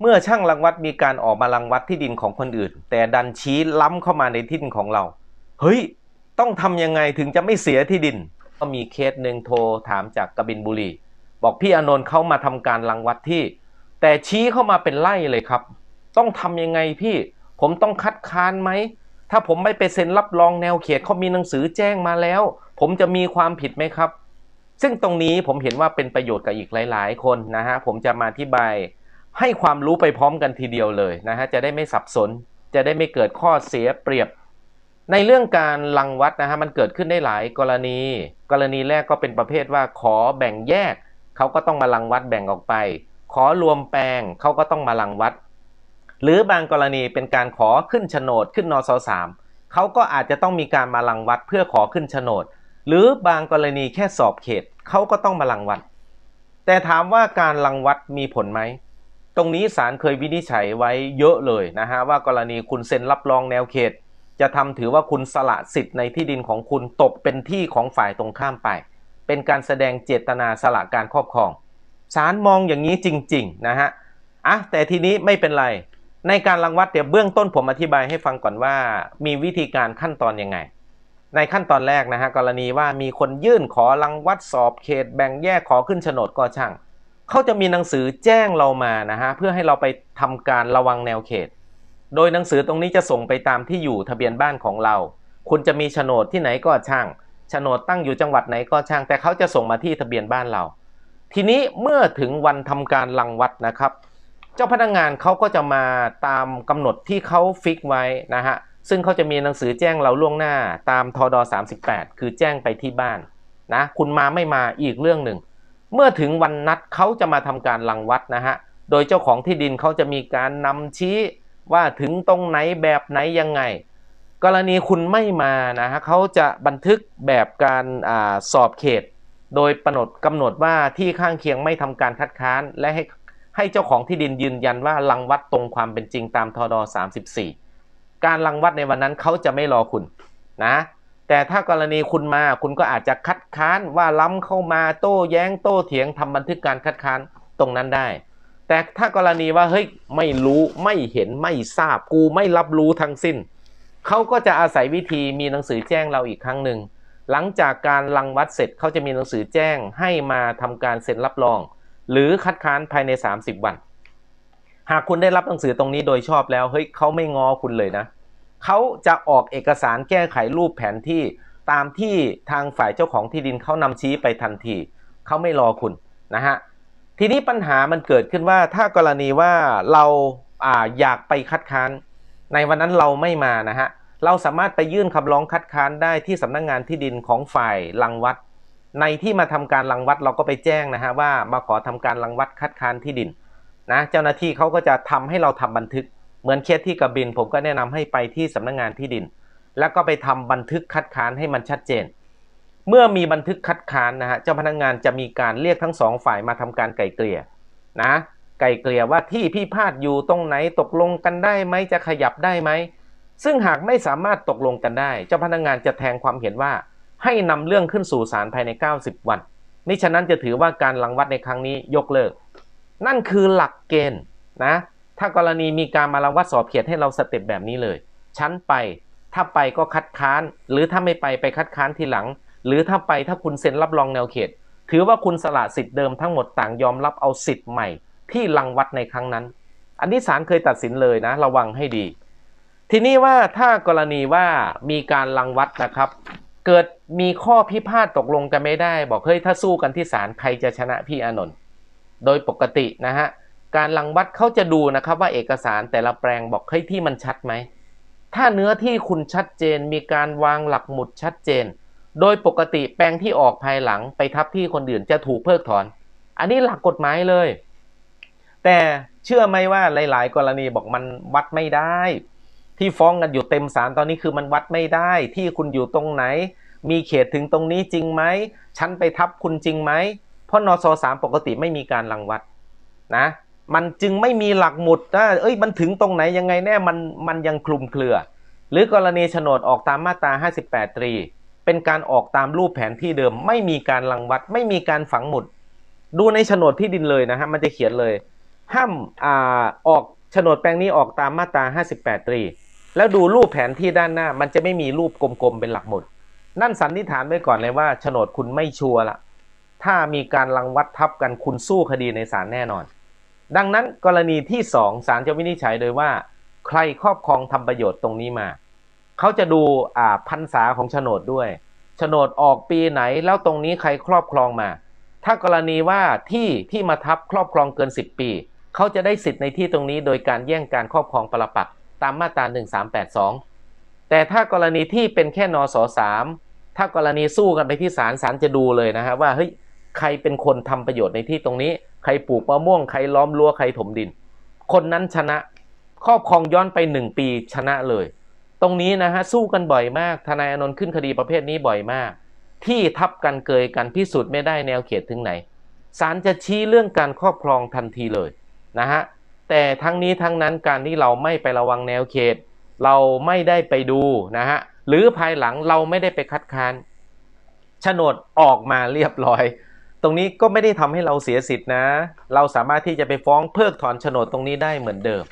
เมื่อช่างรังวัดมีการออกมารังวัดที่ดินของคนอื่น แต่ดันชี้ล้ำเข้ามาในที่ดินของเรา เฮ้ย ต้องทำยังไงถึงจะไม่เสียที่ดิน ก็มีเคสหนึ่งโทรถามจากกบินบุรี บอกพี่อนนท์เขามาทำการรังวัดที่ แต่ชี้เข้ามาเป็นไล่เลยครับ ต้องทำยังไงพี่ ผมต้องคัดค้านไหม ถ้าผมไม่ไปเซ็นรับรองแนวเขตเขามีหนังสือแจ้งมาแล้ว ผมจะมีความผิดไหมครับ ซึ่งตรงนี้ผมเห็นว่าเป็นประโยชน์กับอีกหลาย ๆ คนนะฮะผมจะมาอธิบาย ให้ความรู้ไปพร้อมกันทีเดียวเลยนะฮะจะได้ไม่สับสน จะได้ไม่เกิดข้อเสียเปรียบ ในเรื่องการลังวัดนะฮะมันเกิดขึ้นได้หลายกรณี กรณีแรกก็เป็นประเภทว่าขอแบ่งแยกเขาก็ต้องมาลังวัดแบ่งออกไป ขอรวมแปลงเขาก็ต้องมาลังวัด หรือบางกรณีเป็นการขอขึ้นโฉนดขึ้นนสสามเขาก็อาจจะต้องมีการมาลังวัดเพื่อขอขึ้นโฉนด หรือบางกรณีแค่สอบเขตเขาก็ต้องมาลังวัด แต่ถามว่าการลังวัดมีผลไหม ตรงนี้ศาลเคยวินิจฉัยไว้เยอะเลยนะฮะว่ากรณีคุณเซ็นรับรองแนวเขต จะทำถือว่าคุณสละสิทธิ์ในที่ดินของคุณตกเป็นที่ของฝ่ายตรงข้ามไป เป็นการแสดงเจตนาสละการครอบครองศาลมองอย่างนี้จริงๆนะฮะอะแต่ทีนี้ไม่เป็นไร ในการรังวัดเดี๋ยวเบื้องต้นผมอธิบายให้ฟังก่อนว่า มีวิธีการขั้นตอนยังไง ในขั้นตอนแรกนะฮะกรณีว่ามีคนยื่นขอรังวัดสอบเขตแบ่งแยกขอขึ้นโฉนดก็ช่าง เขาจะมีหนังสือแจ้งเรามานะฮะเพื่อให้เราไปทำการระวังแนวเขต โดยหนังสือตรงนี้จะส่งไปตามที่อยู่ทะเบียนบ้านของเรา คุณจะมีโฉนดที่ไหนก็ช่างโฉนดตั้งอยู่จังหวัดไหนก็ช่าง แต่เขาจะส่งมาที่ทะเบียนบ้านเรา ทีนี้เมื่อถึงวันทำการรังวัดนะครับ เจ้าพนักงานเขาก็จะมาตามกำหนดที่เขาฟิกไว้นะฮะซึ่งเขาจะมีหนังสือแจ้งเราล่วงหน้าตามทด38 คือแจ้งไปที่บ้านนะคุณมาไม่มาอีกเรื่องหนึ่ง เมื่อถึงวันนัดเขาจะมาทำการรังวัดนะฮะ โดยเจ้าของที่ดินเขาจะมีการนำชี้ว่าถึงตรงไหนแบบไหนยังไง กรณีคุณไม่มานะฮะเขาจะบันทึกแบบการอาสอบเขต โดยกำหนดกำหนดว่าที่ข้างเคียงไม่ทำการคัดค้านและให้ให้เจ้าของที่ดินยืนยันว่ารังวัดตรงความเป็นจริงตามทด34 การรังวัดในวันนั้นเขาจะไม่รอคุณนะ แต่ถ้ากรณีคุณมาคุณก็อาจจะคัดค้านว่าล้ำเข้ามาโต้แย้งโต้เถียงทำบันทึกการคัดค้านตรงนั้นได้ แต่ถ้ากรณีว่าเฮ้ยไม่รู้ไม่เห็นไม่ทราบกูไม่รับรู้ทั้งสิ้นเขาก็จะอาศัยวิธีมีหนังสือแจ้งเราอีกครั้งหนึ่งหลังจากการรังวัดเสร็จเขาจะมีหนังสือแจ้งให้มาทำการเซ็นรับรอง หรือคัดค้านภายใน 30 วัน หากคุณได้รับหนังสือตรงนี้โดยชอบแล้วเฮ้ยเขาไม่งอคุณเลยนะ เขาจะออกเอกสารแก้ไขรูปแผนที่ตามที่ทางฝ่ายเจ้าของที่ดินเขานำชี้ไปทันทีเขาไม่รอคุณนะฮะทีนี้ปัญหามันเกิดขึ้นว่าถ้ากรณีว่าเราอ่าอยากไปคัดค้าน ในวันนั้นเราไม่มานะฮะเราสามารถไปยื่นคำร้องคัดค้านได้ที่สำนักงงานที่ดินของฝ่ายรังวัด ในที่มาทำการรังวัดเราก็ไปแจ้งนะฮะว่ามาขอทำการรังวัดคัดค้านที่ดินนะเจ้าหน้าที่เขาก็จะทำให้เราทำบันทึก เหมือนเคสที่กระบิน ผมก็แนะนำให้ไปที่สำนักงงานที่ดิน แล้วก็ไปทำบันทึกคัดค้านให้มันชัดเจน เมื่อมีบันทึกคัดค้านนะฮะเจ้าพนักงานจะมีการเรียกทั้งสองฝ่ายมาทำการไกล่เกลี่ยนะไกล่เกลี่ยว่าที่พี่พาดอยู่ตรงไหนตกลงกันได้ไหมจะขยับได้ไหมซึ่งหากไม่สามารถตกลงกันได้ เจ้าพนักงานจะแทงความเห็นว่า ให้นำเรื่องขึ้นสู่ศาลภายใน 90 วันมิฉะนั้นจะถือว่าการรังวัดในครั้งนี้ยกเลิก นั่นคือหลักเกณฑ์นะ ถ้ากรณีมีการมารังวัดสอบเขตให้เราสเต็ปแบบนี้เลย ชั้นไป ถ้าไปก็คัดค้าน หรือถ้าไม่ไปไปคัดค้านทีหลัง หรือถ้าไปถ้าคุณเซ็นรับรองแนวเขต ถือว่าคุณสละสิทธิ์เดิมทั้งหมดต่างยอมรับเอาสิทธิ์ใหม่ ที่รังวัดในครั้งนั้น อันนี้ศาลเคยตัดสินเลยนะ ระวังให้ดี ทีนี้ว่าถ้ากรณีว่ามีการรังวัดนะครับ เกิดมีข้อพิพาทตกลงกันไม่ได้ บอกเฮ้ยถ้าสู้กันที่ศาลใครจะชนะพี่อานนท์โดยปกตินะฮะ การรังวัดเขาจะดูนะครับว่าเอกสารแต่ละแปลงบอกเฮ้ที่มันชัดไหม ถ้าเนื้อที่คุณชัดเจนมีการวางหลักหมุดชัดเจน โดยปกติแปลงที่ออกภายหลังไปทับที่คนอื่นจะถูกเพิกถอน อันนี้หลักกฎหมายเลย แต่เชื่อไหมว่าหลาย ๆ กรณีบอกมันวัดไม่ได้ ที่ฟ้องกันอยู่เต็มศาลตอนนี้คือมันวัดไม่ได้ ที่คุณอยู่ตรงไหน มีเขตถึงตรงนี้จริงไหมฉันไปทับคุณจริงไหมเพราะนสสามปกติไม่มีการรังวัดนะ มันจึงไม่มีหลักหมุดนะเอ้ยมันถึงตรงไหนยังไงแน่มันมันยังคลุมเครือ หรือกรณีโฉนดออกตามมาตรา 58 ตรี เป็นการออกตามรูปแผนที่เดิม ไม่มีการรังวัด ไม่มีการฝังหมุด ดูในโฉนดที่ดินเลยนะฮะมันจะเขียนเลย ห้ามอ่าออกโฉนดแปลงนี้ออกตามมาตรา 58 ตรี แล้วดูรูปแผนที่ด้านหน้า มันจะไม่มีรูปกลมๆเป็นหลักหมุด นั่นสันนิษฐานไว้ก่อนเลยว่าโฉนดคุณไม่ชัวร์ละถ้ามีการรังวัดทับกันคุณสู้คดีในศาลแน่นอน ดังนั้นกรณีที่สองศาลจะวินิจฉัยโดยว่า ใครครอบครองทำประโยชน์ตรงนี้มา เขาจะดูอ่าพรรษาของโฉนดด้วยโฉนดออกปีไหนแล้วตรงนี้ใครครอบครองมา ถ้ากรณีว่าที่ที่มาทับครอบครองเกิน 10 ปี เขาจะได้สิทธิ์ในที่ตรงนี้โดยการแย่งการครอบครองปรปักตามมาตรา 1382 แต่ถ้ากรณีที่เป็นแค่นสสามถ้ากรณีสู้กันไปที่ศาลศาลจะดูเลยนะฮะว่าเฮ้ยใครเป็นคนทำประโยชน์ในที่ตรงนี้ ใครปลูกมะม่วง ใครล้อมรั้วใครถมดิน คนนั้นชนะครอบครองย้อนไป1ปีชนะเลย ตรงนี้นะฮะสู้กันบ่อยมากทนายอนนท์ขึ้นคดีประเภทนี้บ่อยมาก ที่ทับกันเกยกันพิสูจน์ไม่ได้แนวเขตถึงไหนศาลจะชี้เรื่องการครอบครองทันทีเลยนะฮะแต่ทั้งนี้ทั้งนั้นการที่เราไม่ไประวังแนวเขต เราไม่ได้ไปดูนะฮะหรือภายหลังเราไม่ได้ไปคัดค้านโฉนดออกมาเรียบร้อย รงนี้ก็ไม่ได้ทำให้เราเสียสิทธินะ เราสามารถที่จะไปฟ้องเพิกถอนโฉนดตรงนี้ได้เหมือนเดิม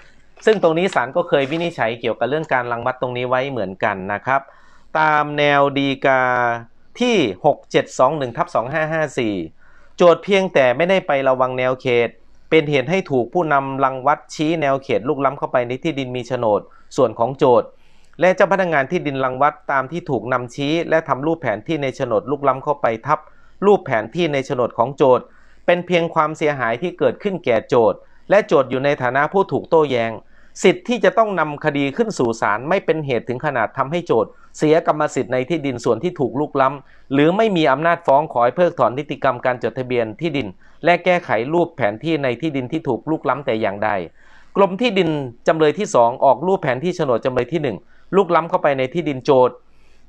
ซึ่งตรงนี้ศาลก็เคยวินิจฉัยเกี่ยวกับเรื่องการรังวัดตรงนี้ไว้เหมือนกันนะครับ ตามแนวดีกาที่ 6721ทับ2554 โจทย์เพียงแต่ไม่ได้ไประวังแนวเขต เป็นเหตุให้ถูกผู้นำรังวัดชี้แนวเขตลุกล้ำเข้าไปในที่ดินมีโฉนด ส่วนของโจทย์ และเจ้าพนักงานที่ดินรังวัดตามที่ถูกนำชี้ และทำรูปแผนที่ในโฉนดลุกล้ำเข้าไปทับ รูปแผนที่ในโฉนดของโจทย์เป็นเพียงความเสียหายที่เกิดขึ้นแก่โจทย์และโจทย์อยู่ในฐานะผู้ถูกโต้แยง้ง สิทธิ์ที่จะต้องนำคดีขึ้นสู่ศาลไม่เป็นเหตุถึงขนาดทำให้โจทย์ เสียกรรมสิทธิ์ในที่ดินส่วนที่ถูกลุกล้ำหรือไม่มีอำนาจฟ้องขอให้เพิกถอนนิติกรรมการจดทะเบียนที่ดิน และแก้ไขรูปแผนที่ในที่ดินที่ถูกลุกล้ำแต่อย่างใดกรมที่ดินจำเลยที่ 2 ออกรูปแผนที่โฉนดจำเลยที่ 1 ลุกล้ำเข้าไปในที่ดินโจทย์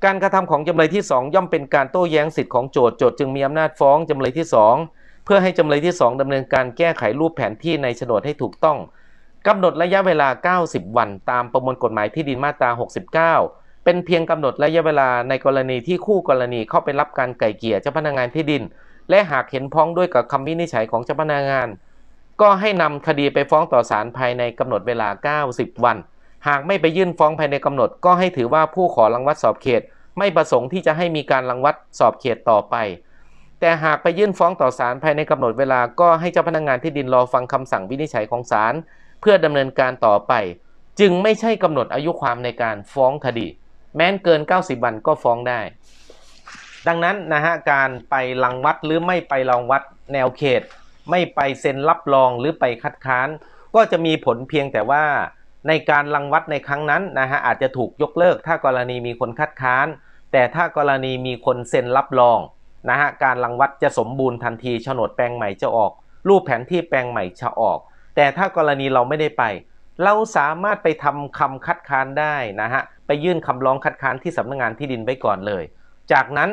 การกระทำของจำเลยที่ 2 ย่อมเป็นการโต้แย้งสิทธิ์ของโจทย์โจทย์จึงมีอำนาจฟ้องจำเลยที่ 2 เพื่อให้จำเลยที่ 2ดำเนินการแก้ไขรูปแผนที่ในโฉนดให้ถูกต้องกำหนดระยะเวลา 90 วัน ตามประมวลกฎหมายที่ดินมาตรา 69 เป็นเพียงกำหนดระยะเวลาในกรณีที่คู่กรณีเข้าไปรับการไก่เกลี่ยเจ้าพนักงานที่ดิน และหากเห็นพ้องด้วยกับคำวินิจฉัยของเจ้าพนักงาน ก็ให้นำคดีไปฟ้องต่อศาลภายในกำหนดเวลา 90 วัน หากไม่ไปยื่นฟ้องภายในกำหนด ก็ให้ถือว่าผู้ขอรังวัดสอบเขต ไม่ประสงค์ที่จะให้มีการรังวัดสอบเขตต่อไป แต่หากไปยื่นฟ้องต่อศาลภายในกำหนดเวลาก็ให้เจ้าพนักงานที่ดินรอฟังคำสั่งวินิจฉัยของศาลเพื่อดำเนินการต่อไป จึงไม่ใช่กำหนดอายุความในการฟ้องคดี แม้นเกิน 90 วันก็ฟ้องได้ ดังนั้นนะฮะการไปรังวัดหรือไม่ไปรังวัดแนวเขต ไม่ไปเซ็นรับรองหรือไปคัดค้าน ก็จะมีผลเพียงแต่ว่า ในการรังวัดในครั้งนั้นนะฮะอาจจะถูกยกเลิก ถ้ากรณีมีคนคัดค้าน แต่ถ้ากรณีมีคนเซ็นรับรองนะฮะการรังวัดจะสมบูรณ์ทันทีโฉนดแปลงใหม่จะออก รูปแผนที่แปลงใหม่จะออก แต่ถ้ากรณีเราไม่ได้ไป เราสามารถไปทำคำคัดค้านได้นะฮะไปยื่นคำร้องคัดค้านที่สำนักงานที่ดินไว้ก่อนเลย จากนั้น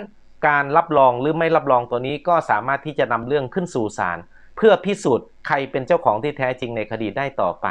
การรับรองหรือไม่รับรองตัวนี้ก็สามารถที่จะนำเรื่องขึ้นสู่ศาลเพื่อพิสูจน์ใครเป็นเจ้าของที่แท้จริงในคดีได้ต่อไป